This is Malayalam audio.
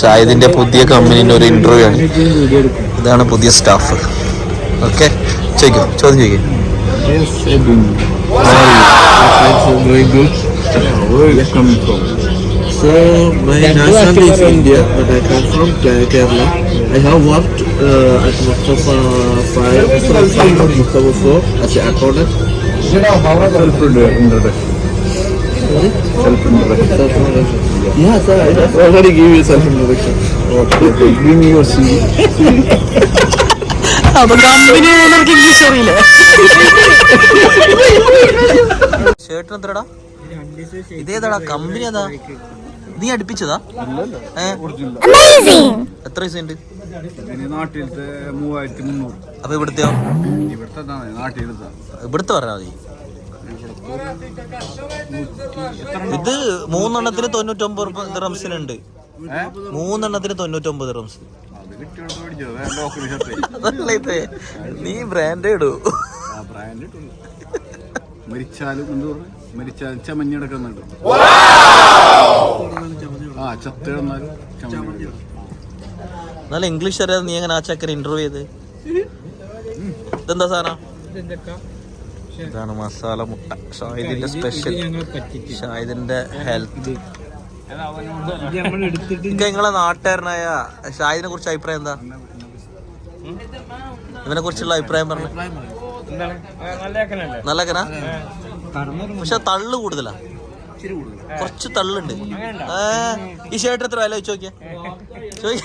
ഷാഹിദിന്റെ പുതിയ കമ്പനിന്റെ ഒരു ഇന്റർവ്യൂ ആണ് ഇതാണ് പുതിയ സ്റ്റാഫ് ഓക്കെ ചോദിക്കോ ചോദ്യം ചോദിക്കും? So, my nationality is India, but I come from Kerala. I have worked uh, at Mustafa 5, from Mustafa 4 as an accountant. Self-introduction. Self-introduction. Self-introduction. Yeah, sir, I just already gave you self-introduction. Okay. Give me your CV. അപ്പൊ കമ്പനി ഇംഗ്ലീഷ് അറിയില്ല? ഷർട്ടിന് എത്രടാ ഇതേതാടാ? കമ്പനി അതാ നീ അടുപ്പിച്ചതാ? എത്ര പൈസ ഉണ്ട് നാട്ടിലത്തെ മൂവായിരത്തി മുന്നൂറ്. അപ്പൊ ഇവിടുത്തെയോ? ഇവിടുത്തെ ഇവിടുത്തെ പറഞ്ഞാൽ മതി. ഇത് മൂന്നെണ്ണത്തിന് തൊണ്ണൂറ്റൊമ്പത് റംസിനുണ്ട് മൂന്നെണ്ണത്തിന് തൊണ്ണൂറ്റൊമ്പത് റംസ് അതല്ല ഇത്. നീ ബ്രാൻഡ് ഇടൂ. മരിച്ചാലും മരിച്ചാലും ചമഞ്ഞെടുക്കുന്നുണ്ട് ആ ചത്ത കിടന്നാലും ചമഞ്ഞെടുക്കും എന്നാലും ഇംഗ്ലീഷ് അറിയാതെ നീ എങ്ങനെ ആ ചക്കര ഇന്റർവ്യൂ ചെയ്ത്? ഇതെന്താ സാധനം? ഇതാണ് മസാല മുട്ട. ഷാഹിദിന്റെ സ്പെഷ്യൽ ഷാഹിദിന്റെ ഹെൽത്ത് നിങ്ങളെ നാട്ടുകാരനായ ഷാഹിദിനെ കുറിച്ച് അഭിപ്രായം എന്താ? ഇവനെ കുറിച്ചുള്ള അഭിപ്രായം പറഞ്ഞു. നല്ല കന പക്ഷെ തള്ളു കൂടുതലാ. കുറച്ച് തള്ളുണ്ട്. ഈ ഷർട്ട് എത്ര വില ചോദിക്കേ ചോദിക്ക.